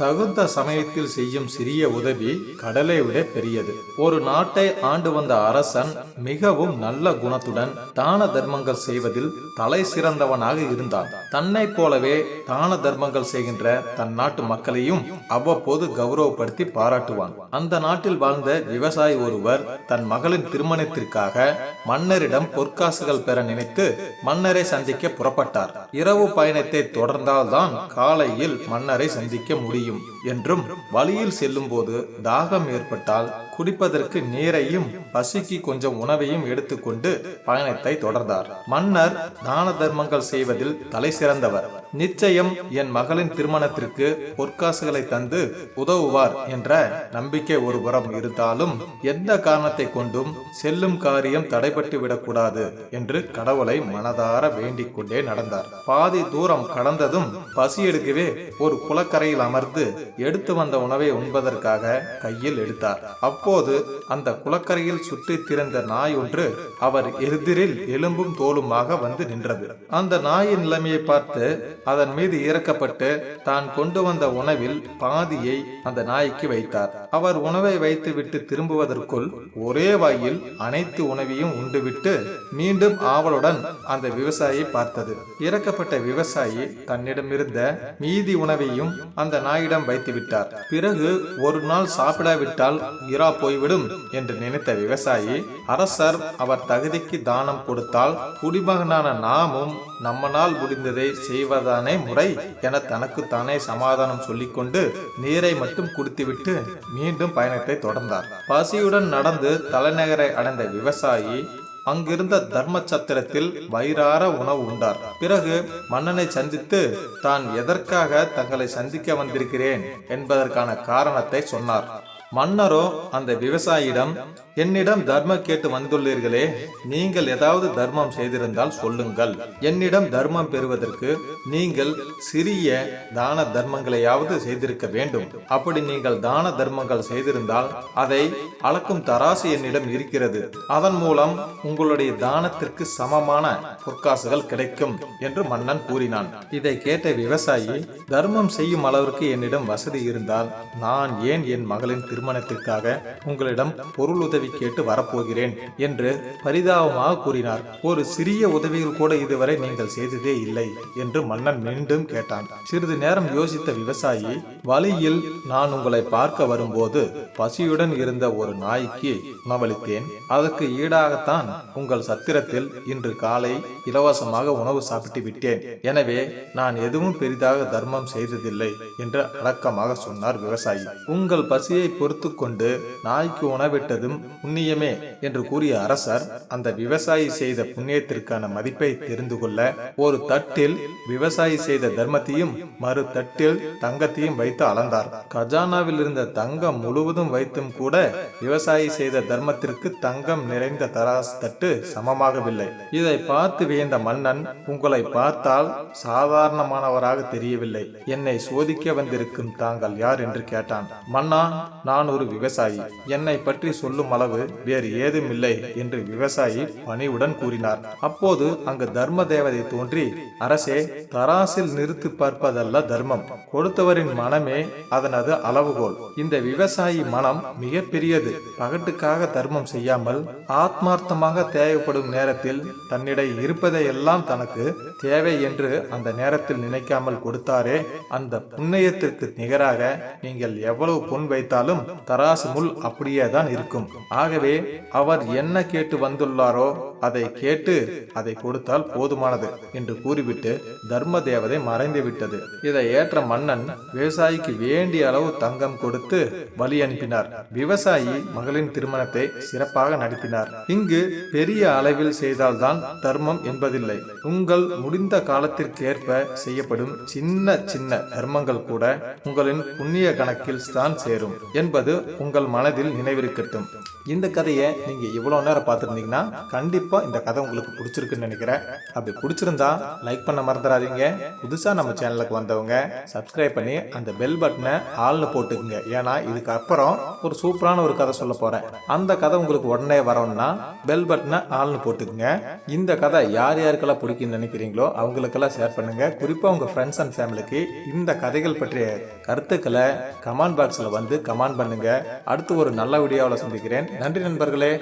தகுந்த சமயத்தில் செய்யும் சிறிய உதவி கடலை விட பெரியது. ஒரு நாட்டை ஆண்டு வந்த அரசன் மிகவும் நல்ல குணத்துடன் தான தர்மங்கள் செய்வதில் தலை சிறந்தவனாக இருந்தான். தன்னைப் போலவே தான தர்மங்கள் செய்கின்ற தன் நாட்டு மக்களையும் அவ்வப்போது கௌரவப்படுத்தி பாராட்டுவான். அந்த நாட்டில் வாழ்ந்த விவசாயி ஒருவர் தன் மகளின் திருமணத்திற்காக மன்னரிடம் பொற்காசுகள் பெற நினைத்து மன்னரை சந்திக்க புறப்பட்டார். இரவு பயணத்தை தொடர்ந்தால்தான் காலையில் மன்னரை சந்திக்க முடியும். என்றும் வழியில் செல்லும்போது தாகம் ஏற்பட்டால் குடிப்பதற்கு நீரையும் பசிக்கு கொஞ்சம் உணவையும் எடுத்துக்கொண்டு பயணத்தை தொடர்ந்தார். மன்னர் தான தர்மங்கள் செய்வதில் தலை சிறந்தவர். நிச்சயம் என் மகளின் திருமணத்திற்கு பொற்காசுகளை தந்து உதவுவார் என்ற நம்பிக்கை ஒருபுறம் இருந்தாலும் எந்த காரணத்தை கொண்டும் செல்லும் காரியம் தடைபட்டு விடக்கூடாது என்று கடவுளை மனதார வேண்டிக் கொண்டே நடந்தார். பாதி தூரம் கடந்ததும் பசி எடுக்கவே ஒரு குளக்கரையில் அமர்ந்து எடுத்து வந்த உணவை உண்பதற்காக கையில் எடுத்தார். அப்போது அந்த குளக்கரையில் சுற்றித் திறந்த நாய் ஒன்று அவர் எதிரில் எலும்பும் தோலுமாக வந்து நின்றது. அந்த நாயின் நிலைமையை பார்த்து அதன் மீது இறக்கப்பட்டு தான் கொண்டு வந்த உணவில் பாதியை அந்த நாய்க்கு வைத்தார். அவர் உணவை வைத்துவிட்டு திரும்புவதற்குள் ஒரே வாயில் அனைத்து உணவையும் உண்டுவிட்டு மீண்டும் ஆவலுடன் அந்த விவசாயி பார்த்தது. இறக்கப்பட்ட விவசாயி தன்னிடமிருந்த மீதி உணவையும் அந்த நாயிடம் வைத்து விட்டார். பிறகு ஒரு நாள் சாப்பிடாவிட்டால் இரா போய்விடும் என்று நினைத்த விவசாயி அரசர் அவர் தகுதிக்கு தானம் கொடுத்தால் குடிமகனான நாமும் நம்மனால் முடிந்ததை செய்வதா செய்வதானே முறை என தனக்குத்தானே சமாதானம் சொல்லிக்கொண்டு நீரை மட்டும் குடித்துவிட்டு மீண்டும் பயணத்தை தொடர்ந்தார். பசியுடன் நடந்து தலைநகரை அடைந்த விவசாயி அங்கிருந்த தர்ம சத்திரத்தில் வயிறார உணவு உண்டார். பிறகு மன்னனை சந்தித்து தான் எதற்காக தங்களை சந்திக்க வந்திருக்கிறேன்? என்பதற்கான காரணத்தை சொன்னார். மன்னரோ அந்த விவசாயியிடம் என்னிடம் தர்மம் கேட்டு வந்துள்ளீர்களே நீங்கள் ஏதாவது தர்மம் செய்திருந்தால் சொல்லுங்கள். என்னிடம் தர்மம் பெறுவதற்கு நீங்கள் சிறிய தான தர்மங்களையாவது செய்திருக்க வேண்டும். அப்படி நீங்கள் தான தர்மங்கள் செய்திருந்தால் அதை அளக்கும் தராசு என்னிடம் இருக்கிறது. அதன் மூலம் உங்களுடைய தானத்திற்கு சமமான பொற்காசுகள் கிடைக்கும் என்று மன்னன் கூறினான். இதை கேட்ட விவசாயி தர்மம் செய்யும் அளவிற்கு என்னிடம் வசதி இருந்தால் நான் ஏன் என் மகளின் திருமணத்திற்காக உங்களிடம் உதவி கேட்டு வரப்போகிறேன் என்று பரிதாபமாக கூறினார். ஒரு சிறிய உதவிகள் கூட இதுவரை நீங்கள் செய்ததே இல்லை என்று மன்னன் மீண்டும் கேட்டான். சிறிது நேரம் யோசித்த விவசாயி வழியில் நான் உங்களை பார்க்க வரும்போது பசியுடன் இருந்த ஒரு நாய்க்கு உணவளித்தேன். அதற்கு ஈடாகத்தான் உங்கள் சத்திரத்தில் இன்று காலை இலவசமாக உணவு சாப்பிட்டு விட்டேன். எனவே நான் எதுவும் பெரிதாக தர்மம் செய்ததில்லை என்று அடக்கமாக சொன்னார் விவசாயி. உங்கள் பசியை பொறுத்து கொண்டு நாய்க்கு உணவிட்டதும் புண்ணியமே என்று கூறிய அரசர் அந்த விவசாயி செய்த புண்ணியத்திற்கான மதிப்பை தெரிந்து கொள்ள ஒரு தட்டில் விவசாயி செய்த தர்மத்தையும் மறு தட்டில் தங்கத்தையும் வைத்து அளந்தார். கஜானாவில் இருந்த தங்கம் முழுவதும் வைத்தும் கூட விவசாயி செய்த தர்மத்திற்கு தங்கம் நிறைந்த தராசு தட்டு சமமாகவில்லை. இதை பார்த்து வியந்த மன்னன் உங்களை பார்த்தால் சாதாரணமானவராக தெரியவில்லை. என்னை சோதிக்க வந்திருக்கும் தாங்கள் யார்? என்று கேட்டான். மன்னா நான் ஒரு விவசாயி. என்னை பற்றி சொல்லும் அளவு வேறு ஏதும் இல்லை என்று விவசாயி பணிவுடன் கூறினார். அப்போது அங்கு தர்ம தேவதை தோன்றி அரசே தராசில் நிறுத்து பார்ப்பதல்ல தர்மம். கொடுத்தவரின் மனமே அதனது அளவுகோல். இந்த விவசாயி மனம் மிக பெரியது பகட்டுக்காக தர்மம் செய்யாமல் ஆத்மார்த்தமாக தேவைப்படும் நேரத்தில் தன்னிடை இருப்பதையெல்லாம் தனக்கு தேவை என்று அந்த நேரத்தில் நினைக்காமல் கொடுத்தாரே அந்த புண்ணியத்திற்கு நிகராக நீங்கள் எவ்வளவு பொன் வைத்தாலும் தராசு முள் அப்படியே தான் இருக்கும். ஆகவே அவர் என்ன கேட்டு வந்துள்ளாரோ அதை கேட்டு அதை கொடுத்தால் போதுமானது என்று கூறிவிட்டு தர்ம தேவதை மறைந்து விட்டது இதை ஏற்ற மன்னன் விவசாயிக்கு வேண்டிய அளவு தங்கம் கொடுத்து வழி அனுப்பினார். விவசாயி மகளின் திருமணத்தை சிறப்பாக நடத்தினார். இங்கு பெரிய அளவில் செய்தால்தான் தர்மம் என்பதில்லை. உங்கள் முடிந்த காலத்திற்கேற்ப செய்யப்படும் சின்ன சின்ன தர்மங்கள் கூட உங்களின் புண்ணிய கணக்கில் தான் சேரும் என்பது உங்கள் மனதில் நினைவிருக்கட்டும். இந்த கதையை நீங்க இவ்வளவு நேரம் பார்த்துருந்தீங்கன்னா கண்டிப்பா கண்டிப்பாக இந்த கதை உங்களுக்கு பிடிச்சிருக்குன்னு நினைக்கிறேன். அப்படி பிடிச்சிருந்தா லைக் பண்ண மறந்துடாதீங்க. புதுசாக நம்ம சேனலுக்கு வந்தவங்க சப்ஸ்கிரைப் பண்ணி அந்த பெல் பட்டனை ஆள்னு போட்டுக்குங்க. ஏன்னா இதுக்கு அப்புறம் ஒரு சூப்பரான ஒரு கதை சொல்ல போகிறேன் அந்த கதை உங்களுக்கு உடனே வரணும்னா பெல் பட்டனை ஆள்னு போட்டுக்குங்க. இந்த கதை யார் யாருக்கெல்லாம் பிடிக்கும்னு நினைக்கிறீங்களோ அவங்களுக்கெல்லாம் ஷேர் பண்ணுங்க. குறிப்பாக உங்கள் ஃப்ரெண்ட்ஸ் அண்ட் ஃபேமிலிக்கு இந்த கதைகள் பற்றிய கருத்துக்களை கமெண்ட் பாக்ஸில் வந்து கமெண்ட் பண்ணுங்க. அடுத்து ஒரு நல்ல வீடியோவில் சந்திக்கிறேன். நன்றி நண்பர்களே.